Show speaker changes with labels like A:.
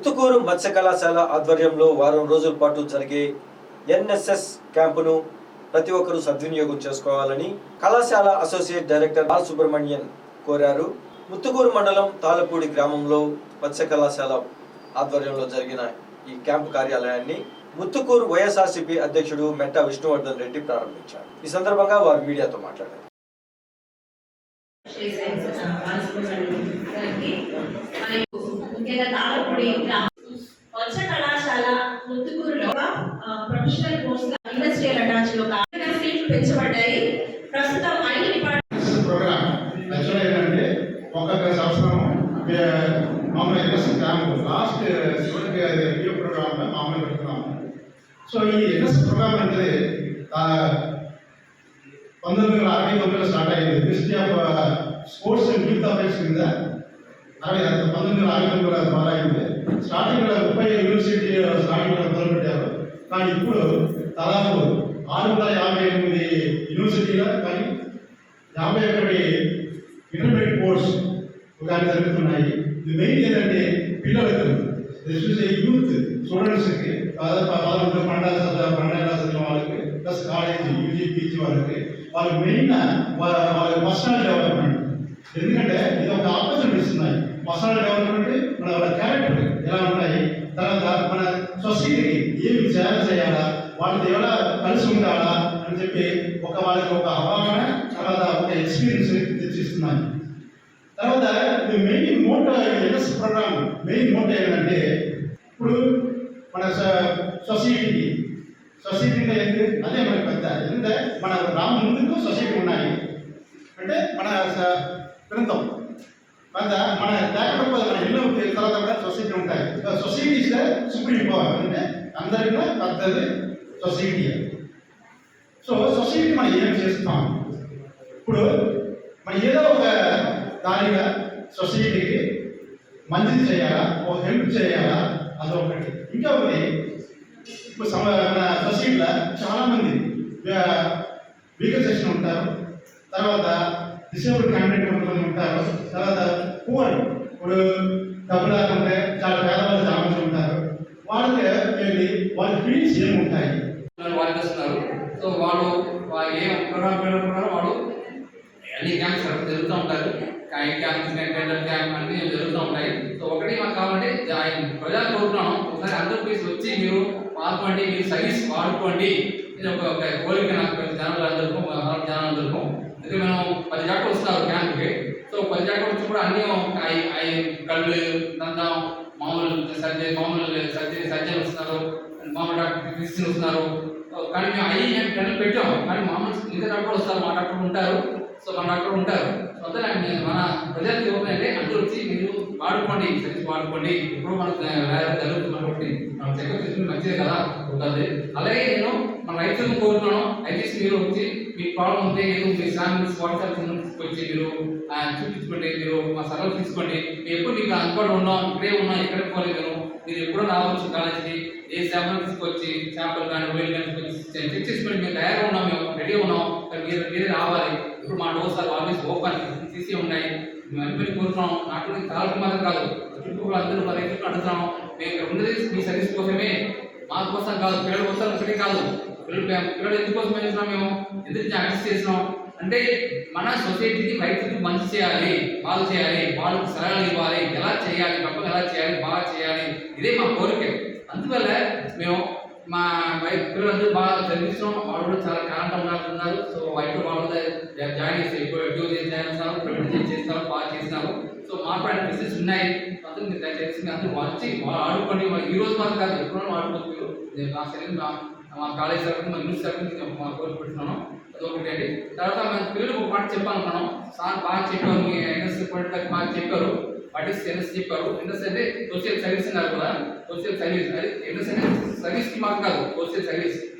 A: ముత్తుకూరు మత్స్య కళాశాల ఆధ్వర్యంలో వారం రోజుల పాటు జరిగే ఎన్ఎస్ఎస్ క్యాంపును ప్రతి ఒక్కరూ సద్వినియోగం చేసుకోవాలని కళాశాల అసోసియేట్ డైరెక్టర్ బాల్ సుబ్రహ్మణ్యన్ కోరారు. ముత్తుకూరు మండలం తాళపూడి గ్రామంలో మత్స్య కళాశాల ఆధ్వర్యంలో జరిగిన ఈ క్యాంపు కార్యాలయాన్ని ముత్తుకూరు వైఎస్ఆర్సీపీ అధ్యక్షుడు మెట్టా విష్ణువర్ధన్ రెడ్డి ప్రారంభించారు. ఈ సందర్భంగా వారు మీడియాతో మాట్లాడారు.
B: శ్రీ ముఖ్యంగా తాళపూడి గ్రామ. వచ్చ కళాశాల ముత్తుకూరులో ప్రొఫెషనల్ కోర్స్ ఇండస్ట్రియల్ అటాచ్లో ఒక సీట్లు పెంచబడ్డాయి. ప్రస్తుతం ఐదు డిపార్ట్మెంట్
C: ప్రోగ్రామ్ యాక్చువల్గా ఏంటంటే ఒక్కొక్క సంవత్సరం మామూలు మామూలుగా ఎన్ఎస్ క్యాంప్ లాస్ట్ చివరికి రివ్యూ ప్రోగ్రామ్ మామూలు పెడుతున్నాము. సో ఈ ఎన్ఎస్ ప్రోగ్రామ్ అంటే పంతొమ్మిది వందల అరవై తొమ్మిదిలో స్టార్ట్ అయింది. Ministry of sports and youth affairs కింద అరవై పంతొమ్మిది వందల అరవై తొమ్మిదిలో మొదలైంది స్టార్టింగ్లో ముప్పై యూనివర్సిటీ స్టార్టింగ్లో మొదలుపెట్టారు కానీ ఇప్పుడు దాదాపు ఆరు వందల యాభై ఎనిమిది యూనివర్సిటీలో కానీ యాభై ఒకటి ఇంటర్మీడియట్ కోర్స్ కానీ జరుగుతున్నాయి. ఇది మెయిన్ ఏంటంటే పిల్లలకు ఎస్పెషల్లీ యూత్ స్టూడెంట్స్కి దాదాపు పదకొండు పన్నెండు చదివిన పన్నెండు చదివిన వాళ్ళకి ప్లస్ కాలేజ్ యూజీ పీజీ వాళ్ళకి వాళ్ళు మెయిన్ వాళ్ళ వాళ్ళ పర్సనల్ డెవలప్మెంట్. ఎందుకంటే ఇది ఒక ఆపర్చునిటీ ఇస్తున్నాయి పర్సనల్ డెవలప్మెంట్ మన వాళ్ళ క్యారెక్టర్ ఎలా ఉన్నాయి? తర్వాత మన సొసైటీకి ఏమి సేవ చేయాలా వాళ్ళతో ఎలా కలిసి ఉండాలా అని చెప్పి ఒక వాళ్ళకి ఒక అవగాహన తర్వాత ఒక ఎక్స్పీరియన్స్ తెచ్చిస్తున్నాయి తర్వాత ఇది main motto NS program main motto ఏంటంటే ఇప్పుడు మన సొసైటీకి సొసైటీ ఏంటి? అదే మనకి పెద్ద. ఎందుకంటే మన రాము ముందుకు సొసైటీ ఉన్నాయి. అంటే మన స- గ్రంథం. కొంత మన లేకపోతే మన ఇల్లు తర్వాత కూడా సొసైటీ ఉంటాయి. సొసైటీస్ సుప్రీం పవర్ అంటే అందరిలో పెద్దది సొసైటీ సో సొసైటీ మనం ఏం చేస్తాం? ఇప్పుడు మనం ఏదో ఒక దానిగా సొసైటీకి మంచిది చేయాలా ఒక హెల్ప్ చేయాలా అదొకటి. ఇంకా ఒకటి ఇప్పుడు సమ మన సొసైటీలో చాలామంది వీక సెక్షన్ ఉంటారు. తర్వాత డిసేబుల్ క్యాండిడేట్ కొంతమంది ఉంటారు తర్వాత పూర్ ఇప్పుడు డబ్బులు లేకుంటే చాలా పేదవాళ్ళు చాలా మంది ఉంటారు వాళ్ళకి ఏంటి వాళ్ళ ఫీల్డ్స్ ఏమి ఉంటాయి
D: వాళ్ళు వాళ్ళు చేస్తున్నారు సో వాళ్ళు వా- ఏ ప్రోగ్రామ్ పేరు ప్రకారం వాళ్ళు అన్ని క్యాంప్స్ జరుగుతూ ఉంటారు కాయి క్యాంప్స్ టెండర్ క్యాంప్ అన్ని జరుగుతూ ఉంటాయి సో ఒకటి మాకు కావాలంటే జా- ప్రజలు కోరుతున్నాను ఒకసారి అందరూ ప్లీజ్ వచ్చి మీరు పాల్గొండి మీరు సర్వీస్ వాడుకోండి ఇది ఒక ఒక కోరిక నాకు జనాలు అందరికీ జనాలందరికీ అయితే మనం పది దాకా వస్తున్నారు క్యాంప్కి సో పది దాకా వచ్చి కూడా అన్ని ఐ ఐ కళ్ళు దంతం మామూలు సర్జరీ మామూలు సర్జరీ సజ్జలు వస్తున్నారు మామూలు డాక్టర్ క్రిస్టియన్ వస్తున్నారు. కానీ మేము అయ్యి మేము పెట్టాం. కానీ మామూలు ఇంకా డాక్టర్ వస్తారు మా డాక్టర్ ఉంటారు. సో మన డాక్టర్ ఉంటారు. సో అంతా నేను మన ప్రజలకు ఇవ్వమంటే అందరూ వచ్చి మీరు వాడుకోండి సర్వీస్ వాడుకోండి. ఇప్పుడు మనకు వ్యాధి జరుగుతుంది కాబట్టి మనం చెకప్ చేసుకుని మంచిదే కదా ఉంటుంది. అలాగే నేను మన రైతులను కోరుతున్నాను. అట్లీస్ట్ మీరు వచ్చి మీ ప్రాబ్లం ఉంటే ఏదో మీ సార్ వాట్సాప్ వచ్చి మీరు చూపించుకోండి మీరు మా సర్వీస్ తీసుకోండి. మేము ఎప్పుడు మీకు అందుబాటులో ఉన్నాం ఇక్కడే ఉన్నాం ఎక్కడికి పోలేదు మీరు మీరు ఎప్పుడో రావచ్చు కాలేజీకి ఏ శాంపుల్ తీసుకొచ్చి శాంపుల్ కానీ వేలు కానీ చెక్ చేసుకోండి మేము తయారుగా ఉన్నాం మేము రెడీ ఉన్నాం. కానీ మీరు మీరే రావాలి. ఇప్పుడు మా డోర్స్ ఆఫీస్ ఓపెన్ సీసీ ఉన్నాయి. మేము అందరినీ కోరుతున్నాం. నాకు కాలకు మాత్రం కాదు. చుట్టుపక్కల అందరూ మా రైతులకు అడుగుతున్నాం. మేము ఇక్కడ ఉన్నది మీ సర్వీస్ కోసమే. మా కోసం కాదు పిల్లల కోసం ఒకటి కాదు. పిల్లలు పిల్లలు ఎందుకోసం చేస్తున్నాం మేము? ఎందుకు యాక్సెస్ చేసినాం అంటే మన సొసైటీకి రైతులకు మంచి చేయాలి బాగా చేయాలి వాళ్ళకి సలహాలు ఇవ్వాలి ఎలా చేయాలి పక్కన ఎలా చేయాలి బాగా చేయాలి ఇదే మా కోరిక. అందువల్ల మేము మా వైఫ్ పిల్లలందరూ బాగా చదివిస్తున్నాం వాళ్ళు కూడా చాలా టాలెంట్ ఉన్నారు సో వైపు వాళ్ళు జాయిన్ చేసి ఎక్కువ ఉద్యోగం చేసి జాయిన్ ప్రైవేట్ చేస్తున్నారు బాగా చేస్తున్నారు. సో మా కూడా బిజినెస్ ఉన్నాయి. అందుకు మీరు దయచేసి అందరూ వచ్చి వాళ్ళు ఆడుకోండి. వాళ్ళు ఈ రోజు మాత్రం కాదు ఎప్పుడైనా ఆడుకోవచ్చు నా శరీరం మా కాలేజ్ తరఫున మా యూనివర్సిటీ తరఫున మా కోరుకుంటున్నాను అదొకటి అండి. తర్వాత మన పిల్లలకు ఒక మాట మనం. సార్ బాగా చెప్పారు మీ ఎన్ఎస్ పాయింట్ బాగా చెప్పారు. వాట్ ఈస్ ఎన్ఎస్ చెప్పారు. ఎన్ఎస్ అంటే సోషల్ సర్వీస్ అన్నారు కదా. Social service. అది ఎన్ఎస్ అంటే సర్వీస్కి మాకు కాదు సోషల్ సర్వీస్.